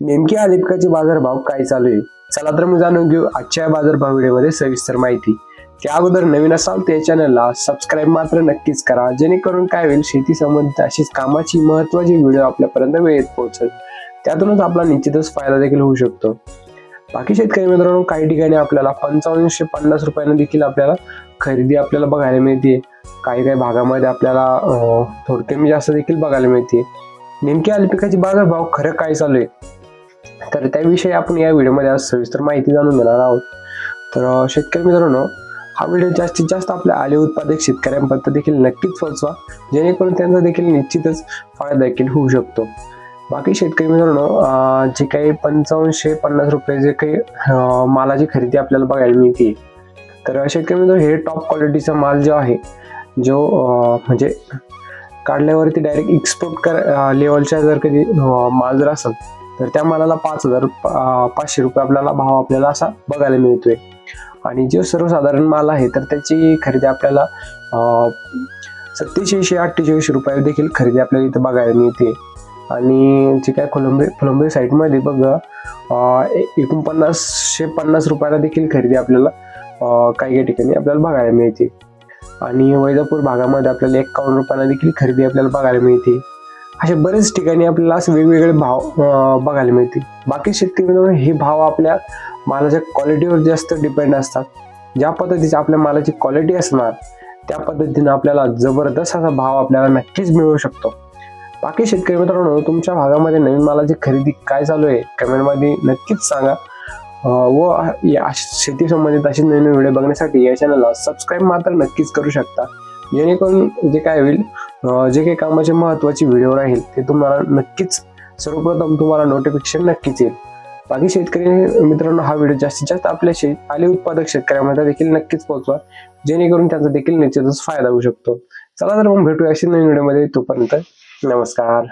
नेमकी लिपकाचे बाजारभाव काय चालू आहे? चला तर मी जाणून घेऊ आजच्या बाजारभाव व्हिडिओमध्ये सविस्तर माहिती. त्या अगोदर नवीन असाल त्या चॅनलला सबस्क्राईब मात्र नक्कीच करा जेणेकरून काय होईल शेती संबंधित अशीच कामाची महत्वाची व्हिडिओ आपल्यापर्यंत वेळेत पोहोचेल. त्यातूनच आपला निश्चितच फायदा देखील होऊ शकतो. बाकी शेतकरी मित्रांनो काही ठिकाणी आपल्याला पंचावन्नशे पन्नास रुपयाने देखील आपल्याला खरेदी आपल्याला बघायला मिळते. काही काही भागामध्ये आपल्याला अं, थोडं कमी जास्त देखील बघायला मिळते. नेमकी अल्पिकाची बाजारभाव खरं काय चालू आहे? तर त्याविषयी आपण या व्हिडिओमध्ये आज सविस्तर माहिती जाणून घेणार आहोत. तर शेतकरी मित्रांनो हा व्हिडिओ जास्तीत जास्त आपल्या आले उत्पादक शेतकऱ्यांपर्यंत देखील नक्कीच पोहोचवा जेणेकरून त्यांचा देखील निश्चितच फायदा देखील होऊ शकतो. बाकी शेतकरी मित्रांनो जे काही पंचावन्नशे पन्नास रुपये जे काही मालाची खरेदी आपल्याला बघायला मिळते. तर शेतकरी मित्रांनो हे टॉप क्वालिटीचा माल जो आहे जो म्हणजे काढल्यावरती डायरेक्ट एक्सपोर्ट कर लेवलच्या जर कधी माल जर असेल तर त्या मालाला पाच हजार पाचशे रुपये आपल्याला भाव आपल्याला असा बघायला मिळतोय. आणि जो सर्वसाधारण माल आहे तर त्याची खरेदी आपल्याला सत्तेचाळीसशे अठ्ठेचाळीस रुपये देखील खरेदी आपल्याला इथं बघायला मिळते. आणि जे काय फुलंबे फुलंबे साईडमध्ये बघ एकोणपन्नासशे पन्नास रुपयाला देखील खरेदी आपल्याला काही काही ठिकाणी आपल्याला बघायला मिळते. आणि वैजापूर भागामध्ये आपल्याला एकावन्न रुपयाला देखील खरेदी आपल्याला बघायला मिळते. अशा बरेच ठिकाणी आपल्याला असे वेगवेगळे भाव बघायला मिळतील. बाकी शेतकरी मित्रांनो, हे भाव आपल्या मालाच्या क्वालिटीवर जास्त डिपेंड असतात. ज्या पद्धतीची आपल्या मालाची क्वालिटी असणार त्या पद्धतीनं आपल्याला जबरदस्त असा भाव आपल्याला नक्कीच मिळू शकतो. बाकी शेतकरी मित्रांनो तुमच्या भागामध्ये नवीन मालाची खरेदी काय चालू आहे? कमेंटमध्ये नक्कीच सांगा. व या शेती संबंधित अशी नवीन व्हिडिओ बघण्यासाठी या चॅनलला सबस्क्राईब मात्र नक्कीच करू शकता. जेणेकरून जे काय होईल जे काही कामाचे महत्त्वाचे व्हिडिओ राहील ते तुम्हाला नक्कीच सर्वप्रथम तुम्हाला नोटिफिकेशन नक्कीच येईल. बाकी शेतकरी मित्रांनो हा व्हिडिओ जास्तीत जास्त आपल्या शेत आले उत्पादक शेतकऱ्यांमध्ये देखील नक्कीच पोहोचवा. जेणेकरून त्यांचा देखील निश्चितच फायदा होऊ शकतो. चला तर मग भेटूया अशी नवीन व्हिडिओमध्ये तोपर्यंत नमस्कार.